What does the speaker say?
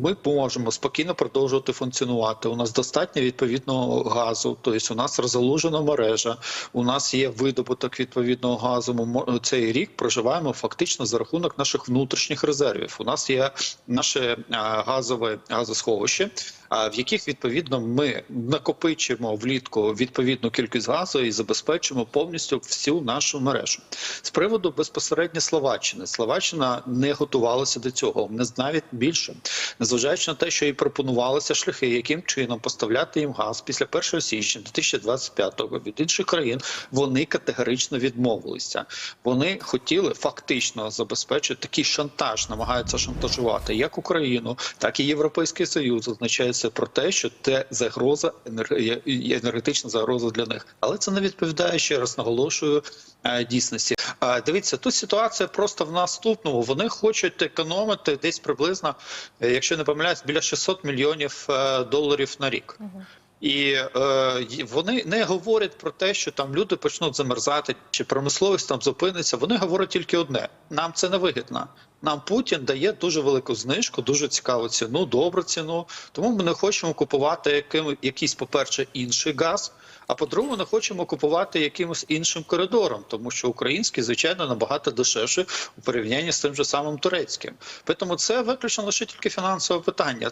Ми можемо спокійно продовжувати функціонувати. У нас достатньо відповідного газу, тобто у нас розгалужена мережа, у нас є видобуток відповідного газу. Ми цей рік проживаємо фактично за рахунок наших внутрішніх резервів. У нас є наше газове газосховище, в яких відповідно ми накопичимо влітку відповідну кількість газу і забезпечимо повністю всю нашу мережу. З приводу безпосередньо Словаччини, Словаччина не готувалася до цього, не навіть більше, незважаючи на те, що і пропонувалися шляхи, яким чином поставляти їм газ після 1 січня 2025-го від інших країн. Вони категорично відмовилися. Вони хотіли фактично забезпечити такий шантаж, намагаються шантажувати як Україну, так і Європейський Союз. Означає це про те, що це загроза енергетична загроза для них, але це не відповідає ще раз наголошую е, дійсності. А Дивіться, тут ситуація просто в наступному. Вони хочуть економити десь приблизно, е, якщо не помиляюсь, біля 600 мільйонів е, доларів на рік. І е, вони не говорять про те, що там люди почнуть замерзати, чи промисловість там зупиниться. Вони говорять тільки одне: нам це не вигідно. Нам Путін дає дуже велику знижку, дуже цікаву ціну, добру ціну. Тому ми не хочемо купувати яким, якийсь, по-перше, інший газ. А по-друге, не хочемо купувати якимось іншим коридором, тому що український, звичайно, набагато дешевше у порівнянні з тим же самим турецьким. Тому це виключно лише тільки фінансове питання.